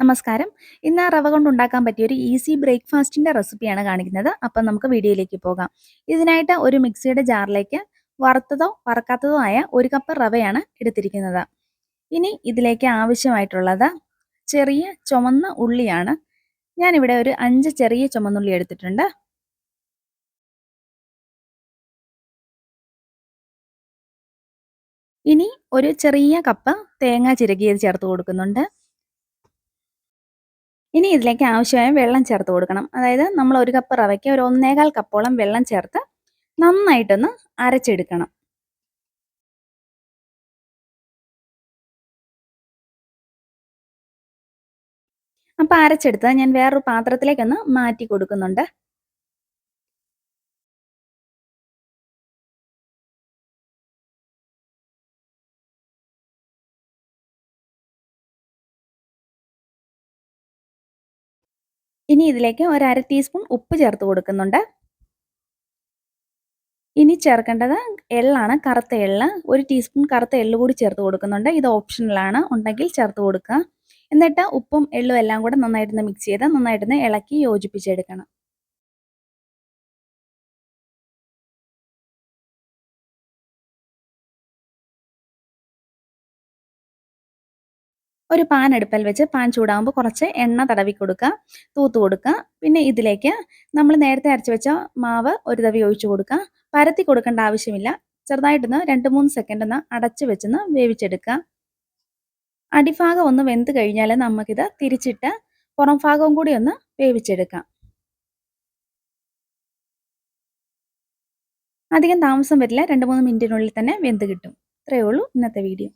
നമസ്കാരം. ഇന്ന് റവ കൊണ്ട് ഉണ്ടാക്കാൻ പറ്റിയ ഒരു ഈസി ബ്രേക്ക്ഫാസ്റ്റിന്റെ റെസിപ്പിയാണ് കാണിക്കുന്നത്. അപ്പം നമുക്ക് വീഡിയോയിലേക്ക് പോകാം. ഇതിനായിട്ട് ഒരു മിക്സിയുടെ ജാറിലേക്ക് വറുത്തതോ വറക്കാത്തതോ ആയ ഒരു കപ്പ് റവയാണ് എടുത്തിരിക്കുന്നത്. ഇനി ഇതിലേക്ക് ആവശ്യമായിട്ടുള്ളത് ചെറിയ ചുമന്ന ഉള്ളിയാണ്. ഞാനിവിടെ ഒരു അഞ്ച് ചെറിയ ചുമന്നുള്ളി എടുത്തിട്ടുണ്ട്. ഇനി ഒരു ചെറിയ കപ്പ് തേങ്ങ ചിരകിയത് ചേർത്ത് കൊടുക്കുന്നുണ്ട്. ഇനി ഇതിലേക്ക് ആവശ്യമായ വെള്ളം ചേർത്ത് കൊടുക്കണം. അതായത് നമ്മൾ ഒരു കപ്പ് റവയ്ക്ക് ഒരു ഒന്നേകാൽ കപ്പോളം വെള്ളം ചേർത്ത് നന്നായിട്ടൊന്ന് അരച്ചെടുക്കണം. അപ്പോൾ അരച്ചെടുത്ത് ഞാൻ വേറൊരു പാത്രത്തിലേക്കൊന്ന് മാറ്റി കൊടുക്കുന്നുണ്ട്. ഇനി ഇതിലേക്ക് ഒരു അര ടീസ്പൂൺ ഉപ്പ് ചേർത്ത് കൊടുക്കുന്നുണ്ട്. ഇനി ചേർക്കേണ്ടത് എള്ളാണ്. കറുത്ത എള്ള്. ഒരു ടീസ്പൂൺ കറുത്ത എള്ള് കൂടി ചേർത്ത് കൊടുക്കുന്നുണ്ട്. ഇത് ഓപ്ഷണലാണ് ഉണ്ടെങ്കിൽ ചേർത്ത് കൊടുക്കുക. എന്നിട്ട് ഉപ്പും എള്ളും എല്ലാം കൂടെ നന്നായിട്ടൊന്ന് മിക്സ് ചെയ്ത് നന്നായിട്ടൊന്ന് ഇളക്കി യോജിപ്പിച്ചെടുക്കണം. ഒരു പാൻ അടുപ്പൽ വെച്ച് പാൻ ചൂടാകുമ്പോൾ കുറച്ച് എണ്ണ തടവി കൊടുക്കുക തൂത്ത് കൊടുക്കുക. പിന്നെ ഇതിലേക്ക് നമ്മൾ നേരത്തെ അരച്ച് വെച്ച മാവ് ഒരു തവി ഒഴിച്ചു കൊടുക്കുക. പരത്തി കൊടുക്കേണ്ട ആവശ്യമില്ല. ചെറുതായിട്ടൊന്ന് രണ്ട് മൂന്ന് സെക്കൻഡ് ഒന്ന് അടച്ചു വെച്ചൊന്ന് വേവിച്ചെടുക്കുക. അടിഭാഗം ഒന്ന് വെന്ത് കഴിഞ്ഞാൽ നമുക്കിത് തിരിച്ചിട്ട് പുറം ഭാഗവും കൂടി ഒന്ന് വേവിച്ചെടുക്കാം. അധികം താമസം വരില്ല. രണ്ട് മൂന്ന് മിനിറ്റിനുള്ളിൽ തന്നെ വെന്ത് കിട്ടും. ഇത്രയേ ഉള്ളൂ ഇന്നത്തെ വീഡിയോ